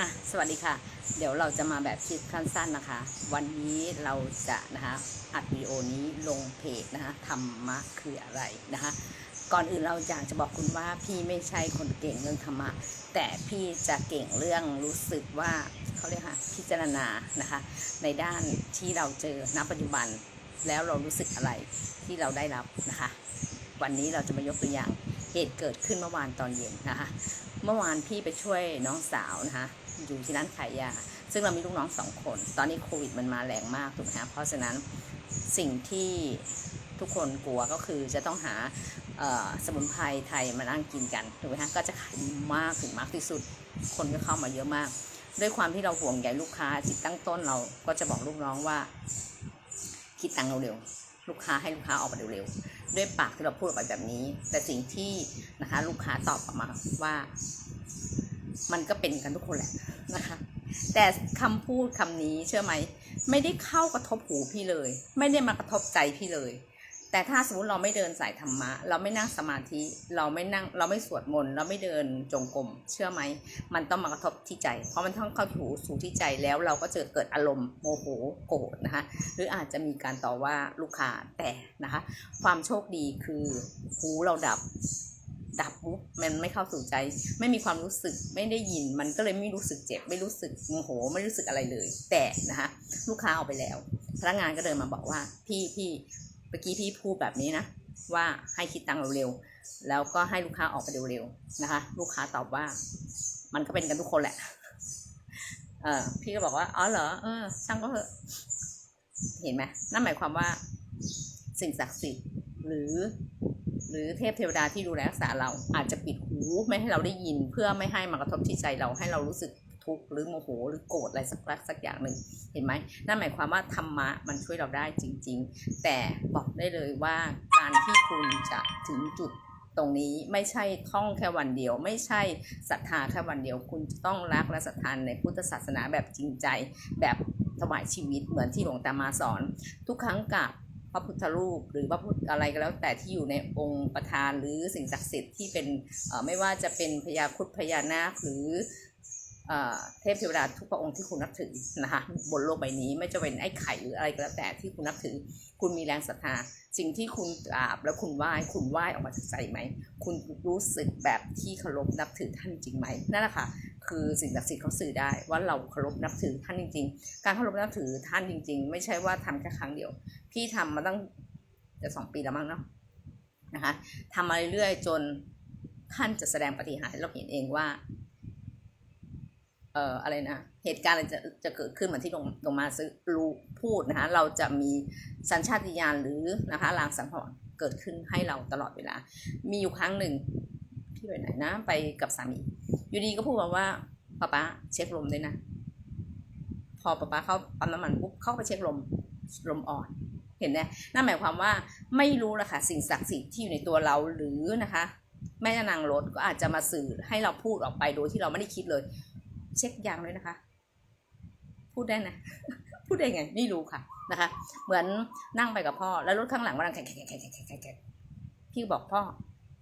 อะสวัสดีค่ะ เดี๋ยวเราจะมาแบบคลิปสั้นๆนะคะ วันนี้เราจะนะคะอัดวิดีโอนี้ลงเพจนะคะธรรมะคืออะไรนะคะ ก่อนอื่นเราอยากจะบอกคุณว่าพี่ไม่ใช่คนเก่งเรื่องธรรมะ แต่พี่จะเก่งเรื่องรู้สึกว่าเขาเรียกค่ะพิจารณานะคะ ในด้านที่เราเจอณปัจจุบันแล้วเรารู้สึกอะไรที่เราได้รับนะคะ วันนี้เราจะมายกตัวอย่างเหตุเกิดขึ้นเมื่อวานตอนเย็นนะคะ เมื่อวานพี่ไปช่วยน้องสาวนะคะ อยู่ที่ร้านขายยา ซึ่งเรามีลูกน้องสองคน ตอนนี้โควิดมันมาแรงมากถูกไหมคะเพราะฉะนั้นสิ่งที่ทุกคนกลัวก็คือจะต้องหาสมุนไพรไทยมานั่งกินกันถูกไหมคะก็จะขายดีมากถึงมากที่สุด คนก็เข้ามาเยอะมาก ด้วยความที่เราห่วงใยลูกค้าจิตตั้งต้นเราก็จะบอกลูกน้องว่า คิดตังค์เร็วๆลูกค้าให้ลูกค้าออกมาเร็วๆด้วยปากที่เราพูดออกไปแบบนี้ แต่สิ่งที่นะคะลูกค้าตอบกลับมาว่า มันก็เป็นกันทุกคนแหละ นะคะ แต่คำพูดคำนี้เชื่อไหม ไม่ได้เข้ากระทบหูพี่เลย ไม่ได้มากระทบใจพี่เลย แต่ถ้าสมมติเราไม่เดินสายธรรมะ เราไม่นั่งสมาธิ เราไม่นั่ง เราไม่สวดมนต์ เราไม่เดินจงกรม เชื่อไหม มันต้องมากระทบที่ใจ เพราะมันต้องเข้าหูสู่ที่ใจแล้วเราก็จะเกิดอารมณ์โมโหโกรธนะคะ หรืออาจจะมีการต่อว่าลูกค้าแต่นะคะ ความโชคดีคือหูเราดับ ดับปุ๊บมันไม่เข้าสู่ใจ ไม่มีความรู้สึกไม่ได้ยินมันก็เลยไม่รู้สึกเจ็บ ไม่รู้สึกโมโห ไม่รู้สึกอะไรเลย แต่นะคะลูกค้าเอาไปแล้ว พนักงานก็เดินมาบอกว่าพี่พี่เมื่อกี้พี่พูดแบบนี้นะ ว่าให้คิดตังค์เร็วๆแล้วก็ให้ลูกค้าออกไปเร็วๆนะคะ ลูกค้าตอบว่า มันก็เป็นกันทุกคนแหละเออพี่ก็บอกว่าอ๋อเหรอเออช่างก็เถอะเห็นไหมนั่นหมายความว่าสิ่งศักดิ์สิทธิ์หรือ หรือเทพเทวดาที่ดูแลรักษาเราอาจจะปิดหูไม่ให้เราได้ยิน เพื่อไม่ให้มากระทบที่ใจเราให้เรารู้สึกทุกข์หรือโมโหหรือโกรธอะไรสักสักอย่างหนึ่งเห็นไหมนั่นหมายความว่าธรรมะมันช่วยเราได้จริง ๆ แต่บอกได้เลยว่าการที่คุณจะถึงจุดตรงนี้ไม่ใช่ท่องแค่วันเดียว ไม่ใช่ศรัทธาแค่วันเดียว คุณจะต้องรักและศรัทธานในพุทธศาสนาแบบจริงใจ แบบถวายชีวิตเหมือนที่หลวงตามาสอน ทุกครั้งกับ พระพุทธรูปหรือพระพุทธอะไรก็แล้วแต่ที่อยู่ในองค์ประธานหรือสิ่งศักดิ์สิทธิ์ที่เป็นไม่ว่าจะเป็นพญาครุดพญานาคหรือเอ่อเทพเทวดาทุกพระองค์ที่คุณนับถือนะคะบนโลกใบนี้ไม่จะเป็นไอ้ไข่หรืออะไรก็แล้วแต่ที่คุณนับถือ คุณมีแรงศรัทธาสิ่งที่คุณกราบแล้วคุณไหว้คุณไหว้ออกมาจากใจไหม คุณรู้สึกแบบที่เคารพนับถือท่านจริงไหมนั่นแหละค่ะ คือสิ่งศักดิ์สิทธิ์เขาสื่อได้ว่าเราเคารพนับถือท่านจริง ๆ การเคารพนับถือท่านจริง ๆ ไม่ใช่ว่าทำแค่ครั้งเดียว พี่ทำมาตั้งจะสองปีแล้วมั้งเนาะนะคะทำมาเรื่อยๆจนท่านจะแสดงปฏิหารเราเห็นเองว่า เอ่ออะไรนะ เหตุการณ์อะไรจะจะเกิดขึ้นเหมือนที่ลงลงมาซื้อรู้พูดนะคะ เราจะมีสัญชาติญาณหรือนะคะลางสังหรณ์เกิดขึ้นให้เราตลอดเวลา มีอยู่ครั้งหนึ่ง พี่ไปไหนนะไปกับสามีอยู่ดีก็พูดมาว่าป้าป๊าเช็คลมด้วยนะ พอป้าป๊าเข้าปั๊มน้ำมันปุ๊บเข้าไปเช็คลมลมอ่อน เห็นไหมนั่นหมายความว่าไม่รู้ละค่ะสิ่งศักดิ์สิทธิ์ที่อยู่ในตัวเราหรือนะคะแม่นางรถก็อาจจะมาสื่อให้เราพูดออกไปโดยที่เราไม่ได้คิดเลย เช็คยางด้วยนะคะ พูดได้นะ พูดได้ไงไม่รู้ค่ะนะคะ เหมือนนั่งไปกับพ่อแล้วรถข้างหลังมันดังแขกแขกแขกแขกแขกแขกพี่บอกพ่อ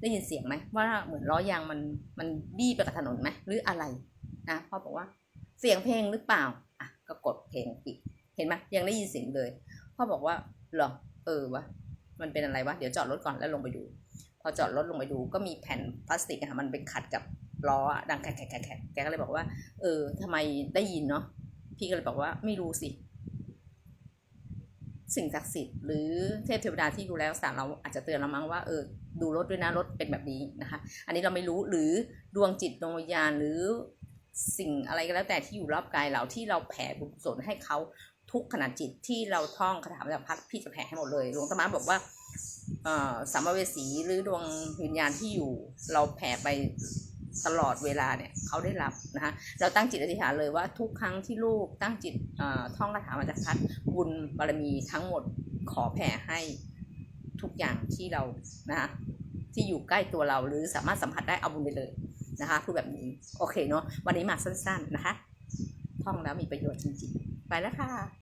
ได้ยินเสียงไหมว่าเหมือนล้อยางมันมันบี้ไปกับถนนไหมหรืออะไรนะพ่อบอกว่าเสียงเพลงหรือเปล่าอะก็กดเพลงปิดเห็นไหมยังได้ยินเสียงเลยพ่อบอกว่าหรอเออวะมันเป็นอะไรวะเดี๋ยวจอดรถก่อนแล้วลงไปดู พอจอดรถลงไปดูก็มีแผ่นพลาสติกอะค่ะมันไปขัดกับล้อดังแขกแขกแขกแกแกก็เลยบอกว่า เออทำไมได้ยินเนาะพี่ก็เลยบอกว่าไม่รู้สิสิ่งศักดิ์สิทธิ์หรือเทพเทวดาที่ดูแลรักษาเราอาจจะเตือนเรามั้งว่าเออ ดูรถด้วยนะรถเป็นแบบนี้นะคะ อันนี้เราไม่รู้หรือดวงจิตดวงวิญญาณหรือสิ่งอะไรก็แล้วแต่ที่อยู่รอบกายเราที่เราแผ่บุญกุศลให้เขาทุกขณะจิตที่เราท่องคาถาพระพัดพี่จะแผ่ให้หมดเลยหลวงตามาบอกว่าอ่อสัมเวสีหรือดวงวิญญาณที่อยู่ เราแผ่ไปตลอดเวลาเนี่ยเขาได้รับนะคะเราตั้งจิตอธิษฐานเลยว่าทุกครั้งที่ลูกตั้งจิตอ่อท่องคาถามาจากพัดบุญบารมีทั้งหมดขอแผ่ให้ทุกอย่างที่เรานะคะ ที่อยู่ใกล้ตัวเรา หรือสามารถสัมผัสได้เอาบุญไปเลยนะคะพูดแบบนี้ โอเคเนาะวันนี้มาสั้น ๆนะคะ ท่องแล้วมีประโยชน์จริงๆ ไปแล้วค่ะ